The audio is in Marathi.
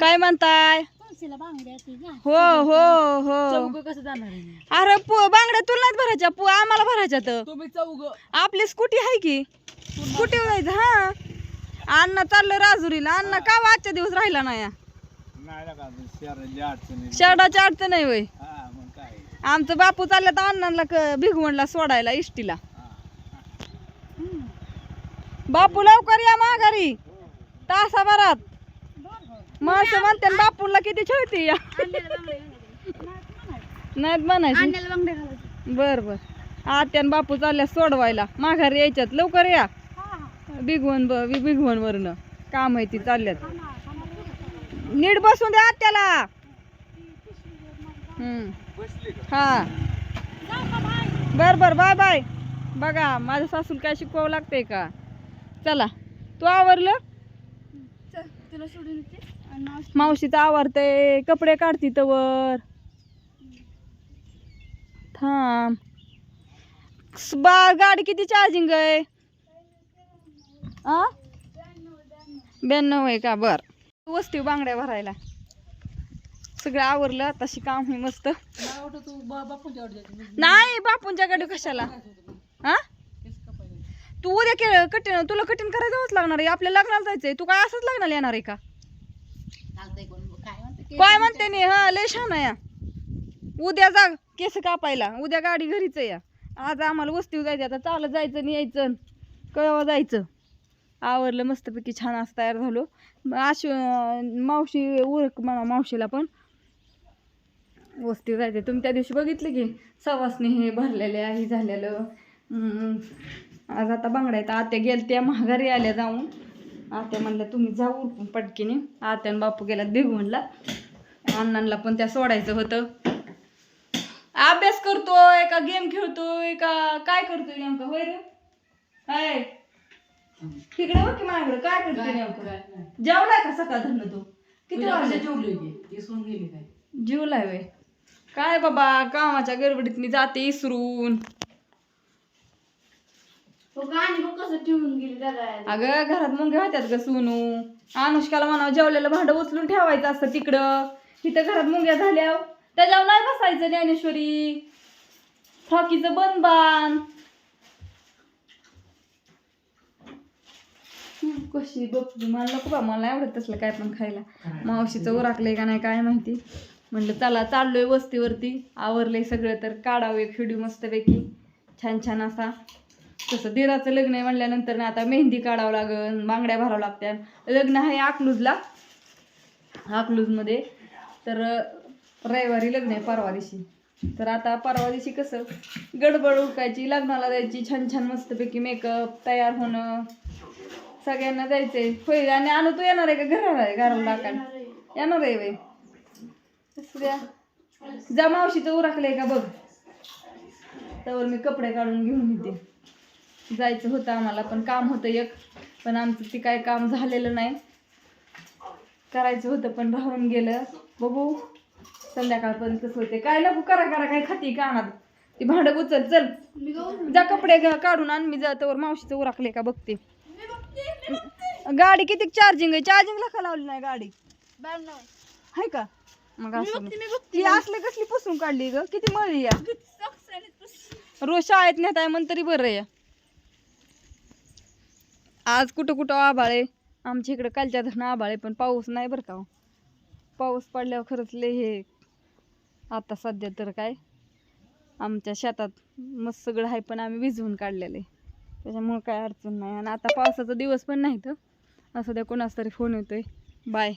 काय म्हणताय? हो हो हो. कसं जाणार आहे? अरे पु बांगड्या तुला नाहीत भरायच्या पु आम्हाला भरायच्या तर. तुम्ही आपली स्कूटी आहे की? स्कूटी जायचं हा. अण्णा चाललं राजुरीला. अण्णा का बा आजच्या दिवस राहिला नाही. या? शर्टाची अडचण नाही वय आमचं बापू चाललं तर अण्णांना क- भिगवणला सोडायला इष्टीला. बापू लवकर या माघारी. तासाभरात. माणसं म्हणते ना बापूला किती छळती या नाहीत म्हणायची. बांगड्या घालायची. बर बर. आत्यान बापू चालल्या सोडवायला. माघारी यायच्यात. लवकर या. बिगवण ब बिगवण वरनं काम आहे ती चालल्यात. नीट बसून द्या आत्याला. हम्म. हा. बर बर. Bye bye. बघा माझ्या सासूला काय शिकवावं लागतंय का? चला. तू आवरलं? तुला सोडून येते. मावशीचं आवरते कपडे काढती तवर. थांब. बा गाडी किती चार्जिंग आहे? आ? ब्याण्णव आहे का? बर. वस्ती बांगड्या भरायला. सगळं आवरलं तशी काम आहे मस्त. नाही बापूंच्या गाडी कशाला? हा तू उद्या के कठीण तुला कठीण करायचं लागणार आहे. आपल्या लग्नाला जायचंय. तू काय असंच लग्नाला येणार आहे का? काय म्हणते काय म्हणते नी? हा लय छान आहे या. उद्या जा केस कापायला. उद्या गाडी घरीच या. आज आम्हाला वस्ती जायचं आता चालत जायचं आणि यायचं. केव्हा जायचं. आवरलं मस्तपैकी छान असं तयार झालो. अशी मावशी उरक म्हणा मावशीला पण. वस्ती जायचं तुम्ही त्या दिवशी बघितलं की सवासने हे भरलेले आहे झालेलं. आज आता बांगड्या आहेत. आत्या गेल त्या महागारी आल्या जाऊन. आत्या म्हणल्या तुम्ही जाऊ उरकून पटकीने. आत्यान बापू बापू गेल्यात म्हणला अण्णांना पण त्या सोडायचं होतं. अभ्यास करतोय का गेम खेळतोय का काय करतोय नेमकं? होय रे? काय तिकडे बघ की माझ्याकडे काय करतोय नेमकं? जेवलाय का सकाळ धरण तू? किती वाजले? जेवली की. ती सून गेली काय जेवलाय वे काय बाबा कामाच्या गडबडीत मी जाते इसरून. दादा अगं घरात मुंग्या होत्यात ग सोनू. अनुष्काला म्हणावं जेवलेलं भांडं उचलून ठेवायचं असतं तिकडं. तिथं घरात मुंग्या झाल्या त्याच्यावर नाही बसायचं ज्ञानेश्वरी. फ्रॉकीचं बन बांध कशी बघ मला नको बा मला आवडत तसलं काय पण खायला. मावशीचं उराकलंय का नाही काय माहिती. म्हणलं चला चाललोय वस्तीवरती. आवरलंय सगळं तर काढावं एक व्हिडिओ मस्तपैकी. छान छान असा. तसं दिराचं लग्न आहे म्हणल्यानंतर ना आता मेहंदी काढावं लागन बांगड्या भरावं लागत्या लग्न आहे अकलूजला. अकलूजमध्ये. तर रविवारी लग्न आहे परवा दिवशी. तर आता परवा दिवशी कसं गडबड उठायची लग्नाला जायची छान छान मस्तपैकी मेकअप तयार होणं सगळ्यांना जायचंय. होय आणि आणू तू येणार आहे का घराला आहे घराला टाकायला? येणार आहे. असू द्या. जा मावशीचं उराकलंय का बघ. त्यावर मी कपडे काढून घेऊन येते. जायचं होतं आम्हाला पण काम होतं एक. पण आमचं ते काय काम झालेलं नाही. करायचं होतं पण राहून गेलं. बघू संध्याकाळपर्यंत कसं होते काय नको करा करा काय खाती का आणत ती भांडं उचल चल. जा कपडे घा- काढून आण. मी जातावर मावशीचं उराकले का बघते. गाडी किती चार्जिंग आहे? चार्जिंगला का लावली नाही गाडी? आहे का? मग असं ती असले कसली पुसून काढली ग? किती मळी या रोज शाळेत नेत आहे म्हण तरी बरं आहे. आज कुठं कुठं आभाळ आहे? आमच्या इकडं कालच्या धरणं आभाळ आहे पण पाऊस नाही बरं का हो. पाऊस पडल्यावर खरंच लय हे. आता सध्या तर काय आमच्या शेतात मस्त सगळं आहे पण आम्ही विझवून काढलेलं आहे. त्याच्यामुळं काय अडचण नाही. आणि आता पावसाचा दिवस पण नाही तर असं द्या कोणाचा तरी फोन येतोय. बाय